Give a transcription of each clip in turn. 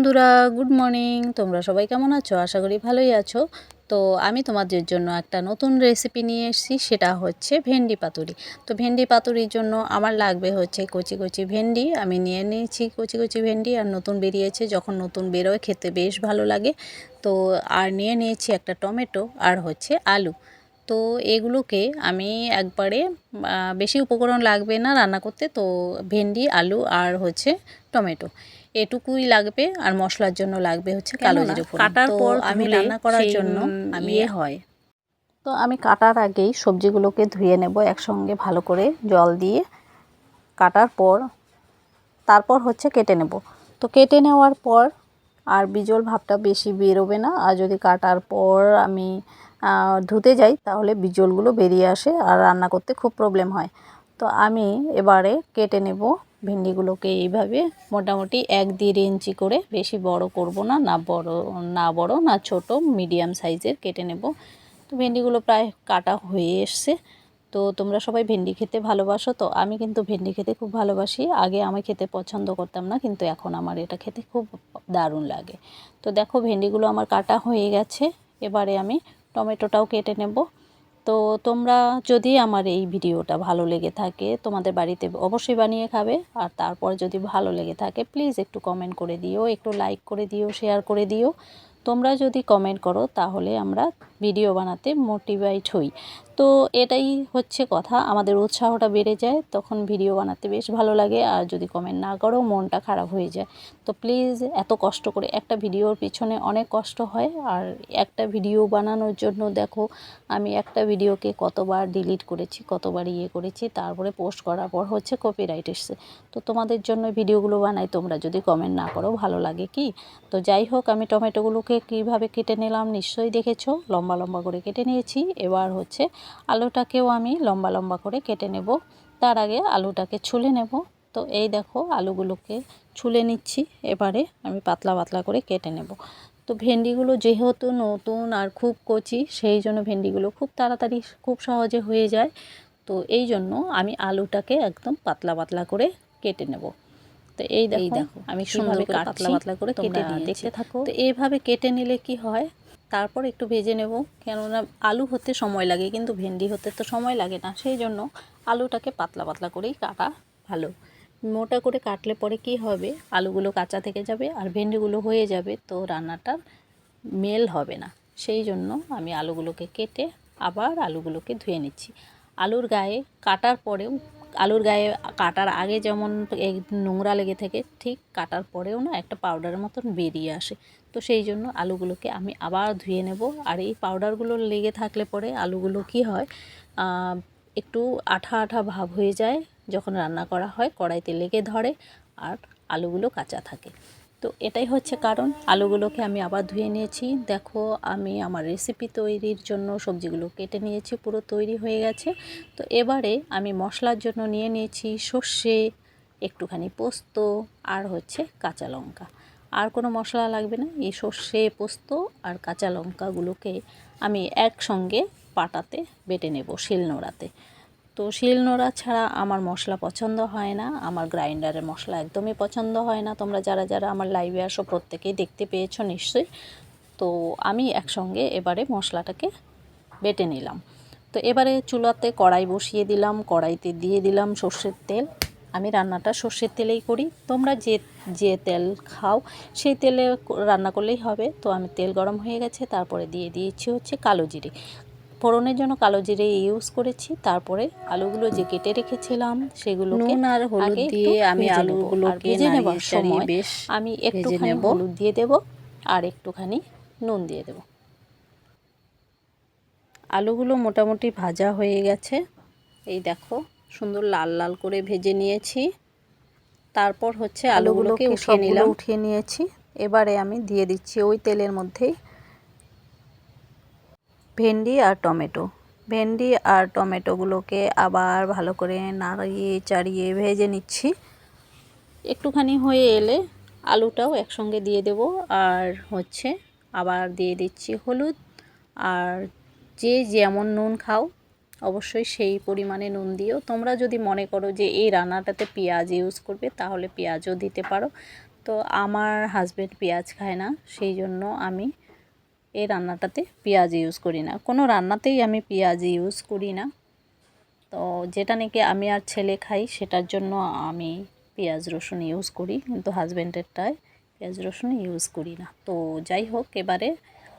বন্ধুরা good morning তোমরা সবাই কেমন আছো? আশা করি ভালোই আছো। তো আমি তোমাদের জন্য একটা নতুন রেসিপি নিয়ে এসেছি, সেটা হচ্ছে ভেন্ডি পাতুরি। তো ভেন্ডি পাতুরির জন্য আমার লাগবে হচ্ছে কচি কচি ভেন্ডি। আমি নিয়ে নিয়েছি কচি কচি ভেন্ডি, আর নতুন বেরিয়েছে, যখন নতুন বেরোয়, খেতে বেশ ভালো লাগে। তো আর নিয়ে নিয়েছি একটা টমেটো, আর হচ্ছে আলু। তো এগুলোকে আমি একবারে বেশি উপকরণ লাগবে না রান্না করতে। তো ভেন্ডি, আলু, আর হচ্ছে টমেটো। এটুকুই লাগবে আর মশলার জন্য লাগবে হচ্ছে কালো জিরে ফোড়ন। কাটার পর আমি রান্না করার জন্য আমি ইয়ে হয়। তো আমি কাটার আগেই সবজিগুলোকে ধুয়ে নেব একসঙ্গে ভালো করে জল দিয়ে। কাটার পর তারপর হচ্ছে কেটে নেব। তো কেটে নেওয়ার পর আর বিজল ভাবটা বেশি বেরোবে না। আর যদি কাটার পর আমি ধুতে যাই তাহলে বিজলগুলো বেরিয়ে আসে আর রান্না করতে খুব প্রবলেম হয়। তো আমি এবারে কেটে নেব ভেন্ডিগুলোকে এইভাবে মোটামুটি এক দেড় ইঞ্চি করে বেশি বড় করব না না বড় না বড়, না ছোট, মিডিয়াম সাইজের কেটে নেব। তো ভেন্ডিগুলো প্রায় কাটা হয়ে এসছে। তো তোমরা সবাই ভেন্ডি খেতে ভালোবাসো, তো আমি কিন্তু ভেন্ডি খেতে খুব ভালোবাসি। আগে আমি খেতে পছন্দ করতাম না, কিন্তু এখন আমার এটা খেতে খুব দারুণ লাগে। তো দেখো ভেন্ডিগুলো আমার কাটা হয়ে গেছে। এবারে আমি টমেটোটাও কেটে নেব। তো তোমরা যদি আমার এই ভিডিওটা ভালো লেগে থাকে, তোমাদের বাড়িতে অবশ্যই বানিয়ে খাবে। আর তারপর যদি ভালো লেগে থাকে প্লিজ একটু কমেন্ট করে দিও, একটু লাইক করে দিও শেয়ার করে দিও। তোমরা যদি কমেন্ট করো, তাহলে আমরা ভিডিও বানাতে মোটিভেট হই। তো এটাই হচ্ছে কথা, আমাদের উৎসাহটা বেড়ে যায়, তখন ভিডিও বানাতে বেশ ভালো লাগে, আর যদি কমেন্ট না করো, মনটা খারাপ হয়ে যায়। তো প্লিজ এত কষ্ট করে একটা ভিডিওর পিছনে অনেক কষ্ট হয়, আর একটা ভিডিও বানানোর জন্য দেখো, আমি একটা ভিডিওকে কতবার ডিলিট করেছি, কতবার ইয়ে করেছি, তারপরে পোস্ট করার পর হচ্ছে কপিরাইট এসছে। তো তোমাদের জন্য ভিডিওগুলো বানাই, তোমরা যদি কমেন্ট না করো, ভালো লাগে কি? তো যাই হোক, আমি টমেটোগুলোকে কীভাবে কেটে নিলাম, নিশ্চয়ই দেখেছ। লম্বা লম্বা লম্বা করে কেটে নিয়েছি। এবার হচ্ছে আলুটাকেও আমি লম্বা লম্বা করে কেটে নেব। তার আগে আলুটাকে ছুলে নেব। তো এই দেখো আলুগুলোকে ছুলে নিচ্ছি। এবারে আমি পাতলা পাতলা করে কেটে নেব। তো ভেন্ডিগুলো যেহেতু নতুন আর খুব কচি সেই জন্য ভেন্ডিগুলো খুব তাড়াতাড়ি খুব সহজে হয়ে যায়। তো এই জন্য আমি আলুটাকে একদম পাতলা পাতলা করে কেটে নেব। তো এই দেখো আমি সুন্দর পাতলা পাতলা করে কেটে দেখতে থাকো। তো এইভাবে কেটে নিলে কি হয়? তারপর একটু ভেজে নেব। কেননা আলু হতে সময় লাগে, কিন্তু ভেন্ডি হতে তো সময় লাগে না। সেই জন্য আলুটাকে পাতলা পাতলা করেই কাটা ভালো। মোটা করে কাটলে পরে কি হবে? আলুগুলো কাঁচা থেকে যাবে আর ভেন্ডিগুলো হয়ে যাবে, তো রান্নাটার মেল হবে না। সেই জন্য আমি আলুগুলোকে কেটে আবার আলুগুলোকে ধুয়ে নিচ্ছি। আলুর গায়ে কাটার পরেও আলুর গায়ে কাটার আগে যেমন নোংরা লেগে থাকে, ঠিক কাটার পরেও না একটা পাউডারের মতন বেরিয়ে আসে। তো সেই জন্য আলুগুলোকে আমি আবার ধুয়ে নেব। আর এই পাউডারগুলো লেগে থাকলে পরে আলুগুলো কি হয় একটু আঠা আঠা ভাব হয়ে যায় যখন রান্না করা হয়, কড়াইতে লেগে ধরে আর আলুগুলো কাঁচা থাকে। তো এটাই হচ্ছে কারণ। আলুগুলোকে আমি আবার ধুয়ে নিয়েছি। দেখো, আমি আমার রেসিপি তৈরির জন্য সবজিগুলো কেটে নিয়েছি, পুরো তৈরি হয়ে গেছে। তো এবারে আমি মশলার জন্য নিয়ে নিয়েছি সর্ষে, একটুখানি পোস্ত আর হচ্ছে কাঁচা লঙ্কা। আর কোনো মশলা লাগবে না, এই সর্ষে, পোস্ত আর কাঁচা লঙ্কাগুলোকে আমি একসঙ্গে পাটাতে, বেটে নেব শিলনোড়াতে। তো শিলনোড়া ছাড়া আমার মশলা পছন্দ হয় না, আমার গ্রাইন্ডারের মশলা একদমই পছন্দ হয় না। তোমরা যারা যারা আমার লাইভে আসো প্রত্যেকেই দেখতে পেয়েছ নিশ্চয়ই। তো আমি একসঙ্গে এবারে মশলাটাকে বেটে নিলাম। তো এবারে চুলাতে কড়াই বসিয়ে দিলাম, কড়াইতে দিয়ে দিলাম সর্ষের তেল। আমি রান্নাটা সর্ষের তেলেই করি। তোমরা যে যে তেল খাও সেই তেলে রান্না করলেই হবে। তো আমি তেল গরম হয়ে গেছে, তারপরে দিয়ে দিয়েছি হচ্ছে কালো জিরে। ফোড়নের জন্য কালো জিরে ইউজ করেছি। তারপরে আলুগুলো যে কেটে রেখেছিলাম সেগুলোকে নুন আর হলুদ দিয়ে আমি নেব। আলুগুলোকে ভেজে নেবার সময় বেশ আমি একটুখানি হলুদ দিয়ে দেব আর একটুখানি নুন দিয়ে দেব। আলুগুলো মোটামুটি ভাজা হয়ে গেছে। এই দেখো সুন্দর লাল লাল করে ভেজে নিয়েছি। তারপর হচ্ছে আলুগুলোকে আলুগুলোকে উঠিয়ে নিলাম। উঠিয়ে নিয়েছি। এবারে আমি দিয়ে দিচ্ছি ওই তেলের মধ্যেই ভেন্ডি আর টমেটো। ভেন্ডি আর টমেটোগুলোকে আবার ভালো করে নাড়িয়ে চাড়িয়ে ভেজে নিচ্ছি। একটুখানি হয়ে এলে আলুটাও একসঙ্গে দিয়ে দেব। আর হচ্ছে আবার দিয়ে দিচ্ছি হলুদ। আর যে যেমন নুন খাও, অবশ্যই সেই পরিমাণে নুন দিও। তোমরা যদি মনে করো যে এই রান্নাটাতে পেঁয়াজ ইউজ করবে, তাহলে পেঁয়াজও দিতে পারো। তো আমার হাজব্যান্ড পেঁয়াজ খায় না, সেই জন্য আমি এই রান্নাটাতে পেঁয়াজ ইউজ করি না। কোনো রান্নাতেই আমি পেঁয়াজ ইউজ করি না। তো যেটা নাকি আমি আর ছেলে খাই, সেটার জন্য আমি পেঁয়াজ রসুন ইউজ করি, কিন্তু হাজব্যান্ডেরটায় পেঁয়াজ রসুন ইউজ করি না। তো যাই হোক, এবারে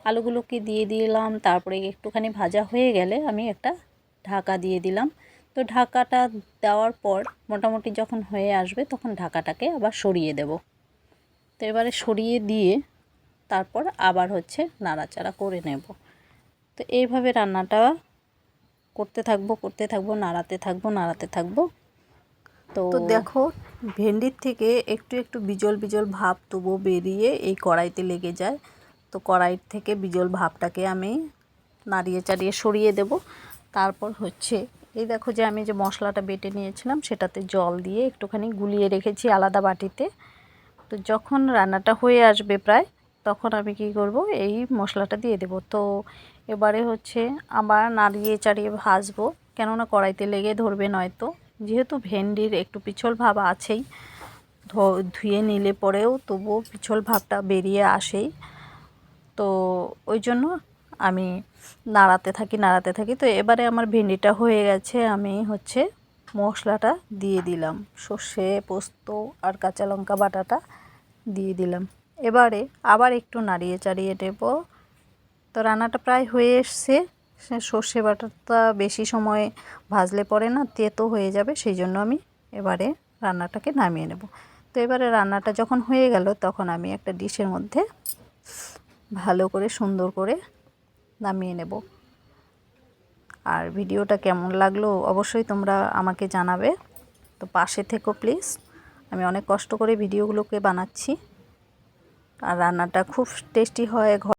আলুগুলোকে দিয়ে দিলাম, তারপরে একটুখানি ভাজা হয়ে গেলে আমি একটা ঢাকা দিয়ে দিলাম। তো ঢাকাটা দেওয়ার পর মোটামুটি যখন হয়ে আসবে, তখন ঢাকাটাকে আবার সরিয়ে দেব। তো এবারে সরিয়ে দিয়ে তারপর আবার হচ্ছে নাড়াচাড়া করে নেব। তো এইভাবে রান্নাটা করতে থাকব করতে থাকব, নাড়াতে থাকব নাড়াতে থাকব। তো দেখো, ভেন্ডির থেকে একটু একটু বিজল বিজল ভাব তবুও বেরিয়ে এই কড়াইতে লেগে যায়। তো কড়াই থেকে বিজল ভাবটাকে আমি নাড়িয়ে চাড়িয়ে সরিয়ে দেব। তারপর হচ্ছে, এই দেখো যে আমি যে মশলাটা বেটে নিয়েছিলাম, সেটাতে জল দিয়ে একটুখানি গুলিয়ে রেখেছি আলাদা বাটিতে। তো যখন রান্নাটা হয়ে আসবে প্রায় তখন আমি কি করব? এই মশলাটা দিয়ে দেব। তো এবারে হচ্ছে আবার নাড়িয়ে চাড়িয়ে ভাজবো। কেননা কড়াইতে লেগে ধরবে নয়তো। যেহেতু ভেন্ডির একটু পিছল ভাব আছেই ধুয়ে নিলে পরেও তবুও পিছল ভাবটা বেরিয়ে আসেই। তো ওই জন্য আমি নাড়াতে থাকি নাড়াতে থাকি। তো এবারে আমার ভেন্ডিটা হয়ে গেছে। আমি হচ্ছে মশলাটা দিয়ে দিলাম। সর্ষে, পোস্ত আর কাঁচা লঙ্কা বাটাটা দিয়ে দিলাম। এবারে আবার একটু নাড়িয়ে চাড়িয়ে দেব। তো রান্নাটা প্রায় হয়ে এসছে। সর্ষে বাটাটা বেশি সময় ভাজলে পরে না তেতো হয়ে যাবে, সেই জন্য আমি এবারে রান্নাটাকে নামিয়ে নেব। তো এবারে রান্নাটা যখন হয়ে গেল, তখন আমি একটা ডিশের মধ্যে ভালো করে সুন্দর করে নামিয়ে নেব। আর ভিডিওটা কেমন লাগল অবশ্যই তোমরা আমাকে জানাবে। তো পাশে থেকো প্লিজ। আমি অনেক কষ্ট করে ভিডিওগুলোকে বানাচ্ছি। আর রান্নাটা খুব টেস্টি হয় ঘর।